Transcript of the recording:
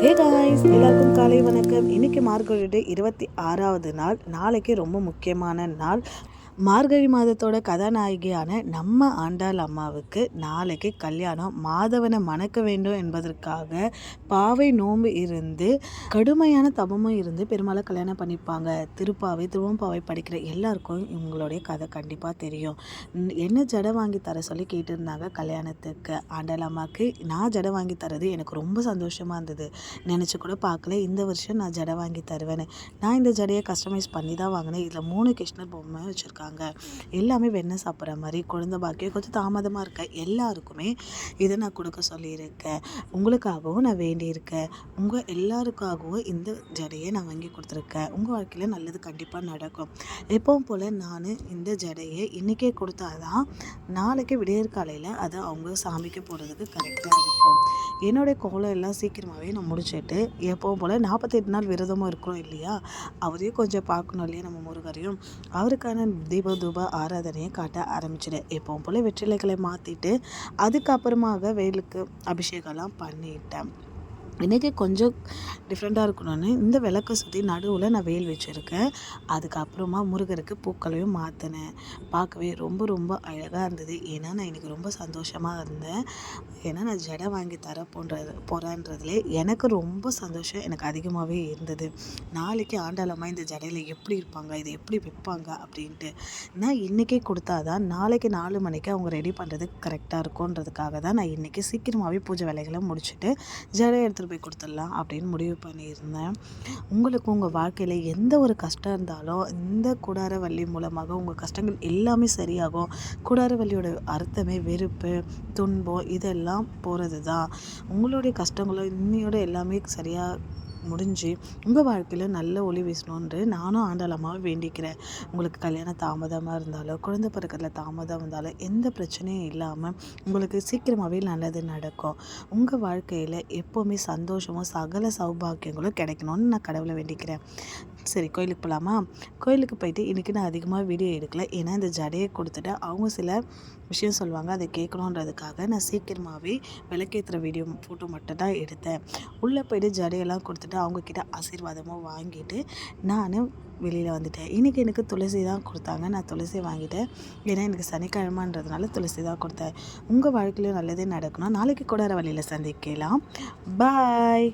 Hey guys எல்லாருக்கும் காலை வணக்கம். இன்னைக்கு மார்கழி இருபத்தி ஆறாவது நாள். நாளைக்கு ரொம்ப முக்கியமான நாள். மார்கழி மாதத்தோட கதாநாயகியான நம்ம ஆண்டாள் அம்மாவுக்கு நாளைக்கு கல்யாணம். மாதவனை மணக்க வேண்டும் என்பதற்காக பாவை நோன்பு இருந்து கடுமையான தபமும் இருந்து பெருமாளை கல்யாணம் பண்ணிப்பாங்க. திருப்பாவை திருவம்பாவை படிக்கிற எல்லாருக்கும் இவங்களுடைய கதை கண்டிப்பாக தெரியும். என்ன ஜடை வாங்கி தர சொல்லி கேட்டிருந்தாங்க கல்யாணத்துக்கு. ஆண்டாள் அம்மாவுக்கு நான் ஜடை வாங்கி தரது எனக்கு ரொம்ப சந்தோஷமாக இருந்தது. நினச்சி கூட பார்க்கல இந்த வருஷம் நான் ஜடை வாங்கி தருவேன்னு. நான் இந்த ஜடையை கஸ்டமைஸ் பண்ணி தான் வாங்கினேன். இதில் மூணு கிருஷ்ணர் பொம்மை வச்சுருக்காங்க. எல்லாமே வெண்ணெய் சாப்பிட்ற மாதிரி? குழந்தை பாக்கியம் கொஞ்சம் தாமதமாக இருக்க. எல்லாருக்குமே இதை நான் கொடுக்க சொல்லியிருக்கேன். உங்களுக்காகவும் நான் வேண்டியிருக்கேன். உங்கள் எல்லாருக்காகவும் இந்த ஜடையை நான் வாங்கி கொடுத்துருக்கேன். உங்கள் வாழ்க்கையில் நல்லது கண்டிப்பாக நடக்கும். எப்பவும் போல் நான் இந்த ஜடையை இன்றைக்கே கொடுத்தாதான் நாளைக்கு விடியற் காலையில் அதை அவங்க சாமிக்கு போகிறதுக்கு கரெக்டாக இருக்கும். என்னுடைய கோலம் எல்லாம் சீக்கிரமாகவே நான் முடிச்சிட்டு எப்பவும் போல் நாற்பத்தெட்டு நாள் விரதமும் இருக்கிறோம் இல்லையா? அவரையும் கொஞ்சம் பார்க்கணும் இல்லையா நம்ம முருகரையும்? அவருக்கான தீப தூப ஆராதனையை காட்ட ஆரம்பிச்சிட்டேன் எப்பவும் போல் வெற்றிலைகளை மாற்றிட்டு அதுக்கப்புறமாக வேலுக்கு அபிஷேகம்லாம் பண்ணிட்டேன். இன்றைக்கி கொஞ்சம் டிஃப்ரெண்ட்டாக இருக்கணும்னு இந்த விளக்கை சுற்றி நடுவில் நான் வேல் வச்சுருக்கேன். அதுக்கப்புறமா முருகருக்கு பூக்களையும் மாற்றினேன் பார்க்கவே ரொம்ப ரொம்ப அழகாக இருந்தது. ஏன்னா நான் இன்றைக்கி ரொம்ப சந்தோஷமாக இருந்தேன். ஏன்னா நான் ஜடை வாங்கி தர போன்றது போகிறேன்றதுல எனக்கு ரொம்ப சந்தோஷம். எனக்கு அதிகமாகவே இருந்தது. நாளைக்கு ஆண்டாளமாக இந்த ஜடையில் எப்படி இருப்பாங்க? இதை எப்படி வைப்பாங்க? அப்படின்ட்டு. நான் இன்றைக்கே கொடுத்தாதான் நாளைக்கு நாலு மணிக்கு அவங்க ரெடி பண்ணுறதுக்கு கரெக்டாக இருக்கும்ன்றதுக்காக தான் நான் இன்றைக்கி சீக்கிரமாகவே பூஜை வேலைகளை முடிச்சுட்டு ஜடை எடுத்துகிட்டு போய் கொடுத்துடலாம் அப்படின்னு முடிவு பண்ணியிருந்தேன். உங்களுக்கு உங்கள் வாழ்க்கையில் எந்த ஒரு கஷ்டம் இருந்தாலும் இந்த குடாரவள்ளி மூலமாக உங்கள் கஷ்டங்கள் எல்லாமே சரியாகும். குடாரவள்ளியோட அர்த்தமே வெறுப்பு துன்பம் இதெல்லாம் போகிறது தான் உங்களுடைய கஷ்டங்களும் இன்னையோட எல்லாமே சரியாக முடிஞ்சு உங்கள் வாழ்க்கையில் நல்ல ஒளி வீசணுன்று நானும் ஆண்டாளமாக வேண்டிக்கிறேன். உங்களுக்கு கல்யாணம் தாமதமாக இருந்தாலும் குழந்தை பிறக்கிறதுல தாமதம் இருந்தாலும் எந்த பிரச்சனையும் இல்லாமல் உங்களுக்கு சீக்கிரமாகவே நல்லது நடக்கும். உங்கள் வாழ்க்கையில் எப்போவுமே சந்தோஷமும் சகல சௌபாக்கியங்களும் கிடைக்கணும்னு நான் கடவுளை வேண்டிக்கிறேன். சரி கோயிலுக்கு போகலாமா கோயிலுக்கு போயிட்டு இன்றைக்கி நான் அதிகமாக வீடியோ எடுக்கல. ஏன்னா இந்த ஜடையை கொடுத்துட்டு அவங்க சில விஷயம் சொல்லுவாங்க. அதை கேட்கணுன்றதுக்காக நான் சீக்கிரமாகவே விளக்கேற்றுற வீடியோ ஃபோட்டோ மட்டும் தான் எடுத்தேன். உள்ளே போயிட்டு ஜடையெல்லாம் கொடுத்துட்டு அவங்கக்கிட்ட ஆசீர்வாதமாக வாங்கிட்டு நான் வெளியில் வந்துட்டேன். இன்றைக்கி எனக்கு துளசி தான் கொடுத்தாங்க. நான் துளசி வாங்கிட்டேன். ஏன்னா எனக்கு சனிக்கிழமைன்றதுனால துளசி தான் கொடுத்தேன். உங்கள் வாழ்க்கையிலும் நல்லதே நடக்கணும் நாளைக்கு கூட வழியில் சந்திக்கலாம். பாய்